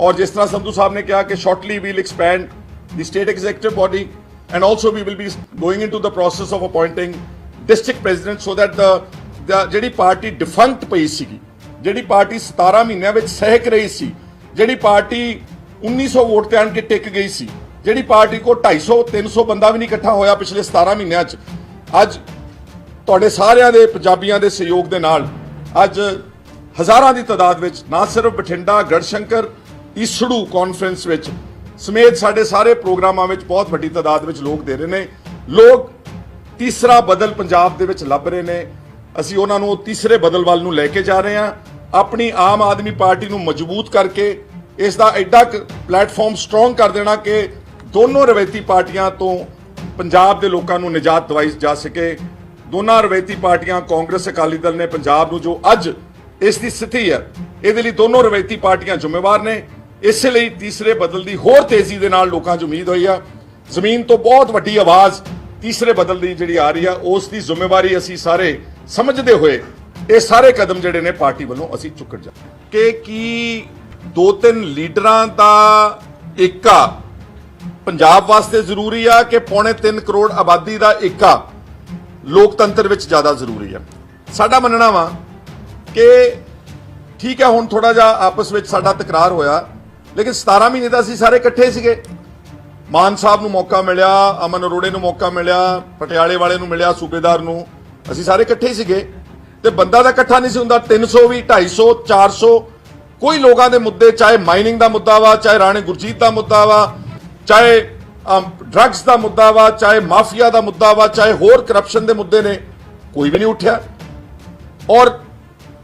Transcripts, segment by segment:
ਔਰ ਜਿਸ ਤਰ੍ਹਾਂ ਸੰਧੂ ਸਾਹਿਬ ਨੇ ਕਿਹਾ ਕਿ shortly will expand the state executive body and also we will be going into the process of appointing district president so that the, the ਜਿਹੜੀ party defunct ਪਈ ਸੀਗੀ ਜਿਹੜੀ ਪਾਰਟੀ 17 ਮਹੀਨਿਆਂ ਵਿੱਚ ਸਹਿਕ ਰਹੀ ਸੀ ਜਿਹੜੀ ਪਾਰਟੀ 1900 ਵੋਟ ਤੇ ਆਣ ਕੇ ਟਿਕ ਗਈ ਸੀ ਜਿਹੜੀ ਪਾਰਟੀ ਕੋ 250 300 ਬੰਦਾ ਵੀ ਨਹੀਂ ਇਕੱਠਾ ਹੋਇਆ ਪਿਛਲੇ 17 ਮਹੀਨਿਆਂ 'ਚ। ਅੱਜ ਤੁਹਾਡੇ ਸਾਰਿਆਂ ਦੇ ਪੰਜਾਬੀਆਂ ਦੇ ਸਹਿਯੋਗ ਦੇ ਨਾਲ ਅੱਜ ਹਜ਼ਾਰਾਂ ਦੀ ਤਾਦਾਦ ਵਿੱਚ ਨਾ ਸਿਰਫ ਬਠਿੰਡਾ ਗੜਸ਼ੰਕਰ ਈਸੜੂ ਕਾਨਫਰੰਸ ਵਿੱਚ ਸਮੇਤ ਸਾਡੇ ਸਾਰੇ ਪ੍ਰੋਗਰਾਮਾਂ ਵਿੱਚ ਬਹੁਤ ਵੱਡੀ ਤਾਦਾਦ ਵਿੱਚ ਲੋਕ ਦੇ ਰਹੇ ਨੇ। ਲੋਕ ਤੀਸਰਾ ਬਦਲ ਪੰਜਾਬ ਦੇ ਵਿੱਚ ਲੱਭ ਰਹੇ ਨੇ। ਅਸੀਂ ਉਹਨਾਂ ਨੂੰ ਤੀਸਰੇ ਬਦਲ ਵੱਲ ਨੂੰ ਲੈ ਕੇ ਜਾ ਰਹੇ ਹਾਂ। ਆਪਣੀ ਆਮ ਆਦਮੀ ਪਾਰਟੀ ਨੂੰ ਮਜ਼ਬੂਤ ਕਰਕੇ ਇਸ ਦਾ ਐਡਾ ਕੁ ਪਲੇਟਫਾਰਮ ਸਟਰੋਂਗ ਕਰ ਦੇਣਾ ਕਿ ਦੋਨੋਂ ਰਵਾਇਤੀ ਪਾਰਟੀਆਂ ਤੋਂ ਪੰਜਾਬ ਦੇ ਲੋਕਾਂ ਨੂੰ ਨਿਜਾਤ ਦਵਾਈ ਜਾ ਸਕੇ। ਦੋਨਾਂ ਰਵਾਇਤੀ ਪਾਰਟੀਆਂ ਕਾਂਗਰਸ, ਅਕਾਲੀ ਦਲ ਨੇ ਪੰਜਾਬ ਨੂੰ ਜੋ ਅੱਜ ਇਸ ਦੀ ਸਥਿਤੀ ਹੈ, ਇਹਦੇ ਲਈ ਦੋਨੋਂ ਰਵਾਇਤੀ ਪਾਰਟੀਆਂ ਜ਼ਿੰਮੇਵਾਰ ਨੇ। ਇਸ ਲਈ ਤੀਸਰੇ ਬਦਲ ਦੀ ਹੋਰ ਤੇਜ਼ੀ ਦੇ ਨਾਲ ਲੋਕਾਂ 'ਚ ਉਮੀਦ ਹੋਈ ਆ। ਜ਼ਮੀਨ ਤੋਂ ਬਹੁਤ ਵੱਡੀ ਆਵਾਜ਼ ਤੀਸਰੇ ਬਦਲ ਦੀ ਜਿਹੜੀ ਆ ਰਹੀ ਆ, ਉਸ ਦੀ ਜ਼ਿੰਮੇਵਾਰੀ ਅਸੀਂ ਸਾਰੇ ਸਮਝਦੇ ਹੋਏ ਇਹ ਸਾਰੇ ਕਦਮ ਜਿਹੜੇ ਨੇ ਪਾਰਟੀ ਵੱਲੋਂ ਅਸੀਂ ਚੁੱਕਣ ਜਾ ਕਿ ਕੀ ਦੋ ਤਿੰਨ ਲੀਡਰਾਂ ਦਾ ਏਕਾ ਪੰਜਾਬ ਵਾਸਤੇ ਜ਼ਰੂਰੀ ਆ ਕਿ ਪੌਣੇ 3 ਕਰੋੜ ਆਬਾਦੀ ਦਾ ਏਕਾ ਲੋਕਤੰਤਰ ਵਿੱਚ ਜ਼ਿਆਦਾ ਜ਼ਰੂਰੀ ਆ? ਸਾਡਾ ਮੰਨਣਾ ਵਾ ਕਿ ਠੀਕ ਹੈ ਹੁਣ ਥੋੜਾ ਜਿਹਾ ਆਪਸ ਵਿੱਚ ਸਾਡਾ ਤਕਰਾਰ ਹੋਇਆ। ਲੇਕਿਨ 17 ਮਹੀਨੇ ਦਾ ਅਸੀਂ ਸਾਰੇ ਇਕੱਠੇ ਸੀਗੇ। ਮਾਨ ਸਾਹਿਬ ਨੂੰ ਮੌਕਾ ਮਿਲਿਆ, ਅਮਨ ਅਰੋੜੇ ਨੂੰ ਮੌਕਾ ਮਿਲਿਆ, ਪਟਿਆਲੇ ਵਾਲੇ ਨੂੰ ਮਿਲਿਆ, ਸੂਬੇਦਾਰ ਨੂੰ। ਅਸੀਂ ਸਾਰੇ ਇਕੱਠੇ ਸੀਗੇ। ਤੇ ਬੰਦਾ ਦਾ ਇਕੱਠਾ ਨਹੀਂ ਸੀ ਹੁੰਦਾ 300 ਵੀ 250 400 ਕੋਈ ਲੋਕਾਂ ਦੇ ਮੁੱਦੇ, ਚਾਹੇ ਮਾਈਨਿੰਗ ਦਾ ਮੁੱਦਾ ਵਾ, ਚਾਹੇ ਰਾਣੇ ਗੁਰਜੀਤ ਦਾ ਮੁੱਦਾ ਵਾ, ਚਾਹੇ ਡਰੱਗਸ ਦਾ ਮੁੱਦਾ ਵਾ, ਚਾਹੇ ਮਾਫੀਆ ਦਾ ਮੁੱਦਾ ਵਾ, ਚਾਹੇ ਹੋਰ ਕਰਪਸ਼ਨ ਦੇ ਮੁੱਦੇ ਨੇ, ਕੋਈ ਵੀ ਨਹੀਂ ਉੱਠਿਆ। ਔਰ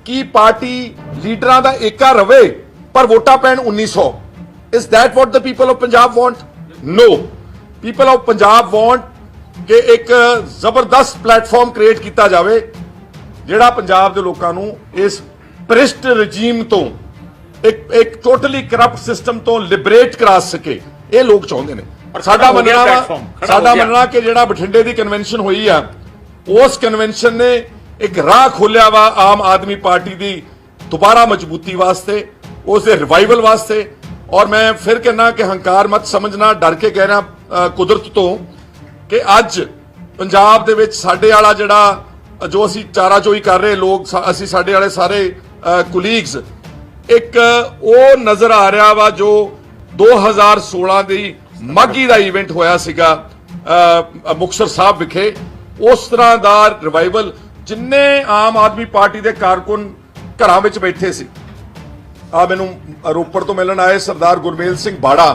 ਕੀ ਪਾਰਟੀ ਲੀਡਰਾਂ ਦਾ ਏਕਾ ਰਵੇ ਪਰ ਵੋਟਾਂ ਪੈਣ 1900 is that what the people of Punjab want? No. People of Punjab want ਕਿ ਇੱਕ ਜ਼ਬਰਦਸਤ ਪਲੇਟਫਾਰਮ ਕ੍ਰੀਏਟ ਕੀਤਾ ਜਾਵੇ ਜਿਹੜਾ ਪੰਜਾਬ ਦੇ ਲੋਕਾਂ ਨੂੰ ਇਸ ਭ੍ਰਿਸ਼ਟ ਰਜੀਮ ਤੋਂ ਇੱਕ ਇੱਕ ਟੋਟਲੀ ਕਰਪਟ ਸਿਸਟਮ ਤੋਂ ਲਿਬਰੇਟ ਕਰਾ ਸਕੇ। ਇਹ ਲੋਕ ਚਾਹੁੰਦੇ ਨੇ। ਸਾਡਾ ਮੰਨਣਾ ਸਾਡਾ। ਮੰਨਣਾ ਕਿ ਜਿਹੜਾ ਬਠਿੰਡੇ ਦੀ ਕਨਵੈਨਸ਼ਨ ਹੋਈ ਆ ਉਸ ਕਨਵੈਨਸ਼ਨ ਨੇ ਇੱਕ ਰਾਹ ਖੋਲਿਆ ਵਾ ਆਮ ਆਦਮੀ ਪਾਰਟੀ ਦੀ ਦੁਬਾਰਾ ਮਜ਼ਬੂਤੀ ਵਾਸਤੇ। ਉਸ ਦੇ ਰਿਵਾਈਵਲ ਵਾਸਤੇ। ਔਰ ਮੈਂ ਫਿਰ ਕਹਿਣਾ ਕਿ ਹੰਕਾਰ ਮਤ ਸਮਝਣਾ ਡਰ ਕੇ ਕਹਿ ਰਿਹਾ ਕੁਦਰਤ ਤੋਂ ਕਿ ਅੱਜ ਪੰਜਾਬ ਦੇ ਵਿੱਚ ਸਾਡੇ ਵਾਲਾ ਜਿਹੜਾ ਜੋ ਅਸੀਂ ਚਾਰਾ ਚੋਈ ਕਰ ਰਹੇ ਲੋਕ ਅਸੀਂ ਸਾਡੇ ਵਾਲੇ ਸਾਰੇ ਕੁਲੀਗਸ ਇੱਕ ਉਹ ਨਜ਼ਰ ਆ ਰਿਹਾ ਵਾ ਜੋ 2016 ਦੀ ਮਾਗੀ ਦਾ ਇਵੈਂਟ ਹੋਇਆ ਸੀਗਾ ਅ, ਮੁਕਤਸਰ ਸਾਹਿਬ ਵਿਖੇ। ਉਸ ਤਰ੍ਹਾਂ ਦਾ ਰਿਵਾਈਵਲ ਜਿੰਨੇ ਆਮ ਆਦਮੀ ਪਾਰਟੀ ਦੇ ਕਾਰਕੁਨ ਘਰਾਂ ਵਿੱਚ ਬੈਠੇ ਸੀ। ਆ ਮੈਨੂੰ ਰੋਪੜ ਤੋਂ ਮਿਲਣ ਆਏ ਸਰਦਾਰ ਗੁਰਮੇਲ ਸਿੰਘ ਬਾੜਾ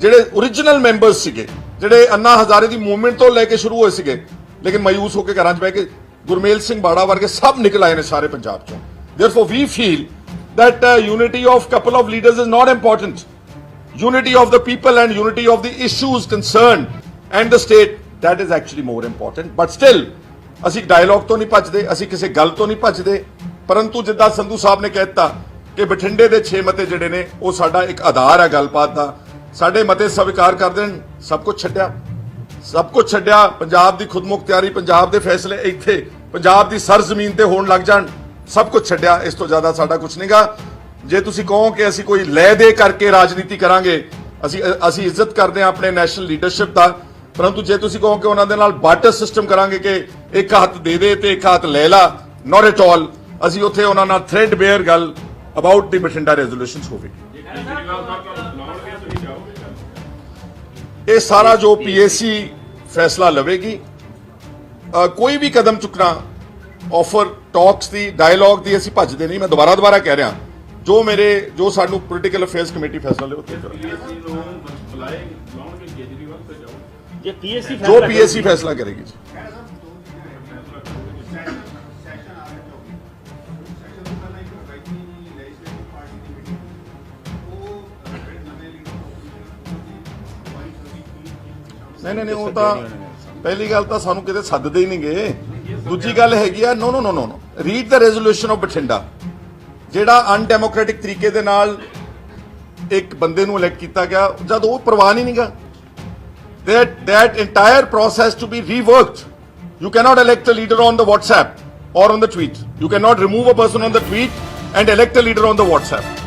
ਜਿਹੜੇ origignal ਮੈਂਬਰਸ ਸੀਗੇ ਜਿਹੜੇ ਅੰਨਾ ਹਜ਼ਾਰੇ ਦੀ ਮੂਵਮੈਂਟ ਤੋਂ ਲੈ ਕੇ ਸ਼ੁਰੂ ਹੋਏ ਸੀਗੇ ਲੇਕਿਨ ਮਾਯੂਸ ਹੋ ਕੇ ਘਰਾਂ 'ਚ ਬਹਿ ਕੇ ਗੁਰਮੇਲ ਸਿੰਘ ਬਾੜਾ ਵਰਗੇ ਸਭ ਨਿਕਲ ਆਏ ਨੇ ਸਾਰੇ ਪੰਜਾਬ 'ਚੋਂ therefore we feel that uh, unity of couple of leaders is not important unity of the people and unity of the issues concerned and the state that is actually more important but still ਅਸੀਂ dialogue ਤੋਂ ਨਹੀਂ ਭੱਜਦੇ ਅਸੀਂ ਕਿਸੇ ਗੱਲ ਤੋਂ ਨਹੀਂ ਭੱਜਦੇ ਪਰੰਤੂ ਜਿੱਦਾਂ ਸੰਧੂ ਸਾਹਿਬ ਨੇ ਕਹਿਤਾ ਕਿ ਬਠਿੰਡੇ ਦੇ 6 ਮਤੇ ਜਿਹੜੇ ਨੇ, ਉਹ ਸਾਡਾ ਇੱਕ ਆਧਾਰ ਹੈ ਗੱਲਬਾਤ ਦਾ। ਸਾਡੇ ਮਤੇ ਸਵੀਕਾਰ ਕਰ ਦੇਣ ਸਭ ਕੁਝ ਛੱਡਿਆ। ਸਭ ਕੁਝ ਛੱਡਿਆ, ਪੰਜਾਬ ਦੀ ਖੁਦਮੁਖਤਿਆਰੀ ਪੰਜਾਬ ਦੇ ਫੈਸਲੇ ਇੱਥੇ, ਪੰਜਾਬ ਦੀ ਸਰਜ਼ਮੀਨ ਤੇ ਹੋਣ ਲੱਗ ਜਾਣ, ਸਭ ਕੁਝ ਛੱਡਿਆ, ਇਸ ਤੋਂ ਜ਼ਿਆਦਾ ਸਾਡਾ ਕੁਝ ਨਹੀਂਗਾ ਜੇ ਤੁਸੀਂ ਕਹੋ ਕਿ ਅਸੀਂ ਕੋਈ ਲੈ ਦੇ ਕਰਕੇ ਰਾਜਨੀਤੀ ਕਰਾਂਗੇ, ਅਸੀਂ ਅਸੀਂ ਇੱਜ਼ਤ ਕਰਦੇ ਹਾਂ ਆਪਣੇ ਨੈਸ਼ਨਲ ਲੀਡਰਸ਼ਿਪ ਦਾ, ਪਰੰਤੂ ਜੇ ਤੁਸੀਂ ਕਹੋ ਕਿ ਉਹਨਾਂ ਦੇ ਨਾਲ ਬਾਰਟਰ ਸਿਸਟਮ ਕਰਾਂਗੇ ਕਿ ਇੱਕ ਹੱਥ ਦੇ ਦੇ ਤੇ ਇੱਕ ਹੱਥ ਲੈ ਲਾ ਨਾਟ ਐਟ ਆਲ ਅਸੀਂ ਉੱਥੇ ਉਹਨਾਂ ਨਾਲ ਥ੍ਰੈਡ ਬੇਅਰ ਗੱਲ ਅਬਾਊਟ ਦੀ ਬਠਿੰਡਾ ਰੈਜ਼ੋਲੂਸ਼ਨਸ ਹੋਵੇਗੀ ਇਹ ਸਾਰਾ ਜੋ ਪੀਏਸੀ ਫੈਸਲਾ ਲਵੇਗੀ ਕੋਈ ਵੀ ਕਦਮ ਚੁੱਕਣਾ ਆਫਰ ਟਾਕਸ ਦੀ ਡਾਇਲੌਗ ਦੀ ਅਸੀਂ ਭੱਜਦੇ ਨਹੀਂ ਮੈਂ ਦੁਬਾਰਾ ਦੁਬਾਰਾ ਕਹਿ ਰਿਹਾ ਜੋ ਮੇਰੇ ਜੋ ਸਾਨੂੰ ਪੋਲੀਟੀਕਲ ਅਫੇਅਰਸ ਕਮੇਟੀ ਫੈਸਲਾ ਲੇ ਉੱਤੇ ਕਰਾਂਗੇ। ਜੇ ਪੀਐਸਸੀ ਜੋ ਪੀਏਸੀ ਫੈਸਲਾ ਕਰੇਗੀ ਜੀ। ਨਹੀਂ ਨਹੀਂ ਨਹੀਂ ਉਹ ਤਾਂ ਪਹਿਲੀ ਗੱਲ ਤਾਂ ਸਾਨੂੰ ਕਿਤੇ ਸੱਦਦੇ ਹੀ ਨਹੀਂ ਗਏ ਦੂਜੀ ਗੱਲ ਹੈਗੀ ਆ no no no no read the resolution of Bathinda ਜਿਹੜਾ ਅਨਡੈਮੋਕ੍ਰੈਟਿਕ ਤਰੀਕੇ ਦੇ ਨਾਲ ਇੱਕ ਬੰਦੇ ਨੂੰ ਇਲੈਕਟ ਕੀਤਾ ਗਿਆ ਜਦ ਉਹ ਪ੍ਰਵਾਨ ਹੀ ਨਹੀਂਗਾ that that entire process to be reworked. You cannot elect a leader on the WhatsApp or on the tweet. You cannot remove a person on the tweet and elect a leader on the WhatsApp.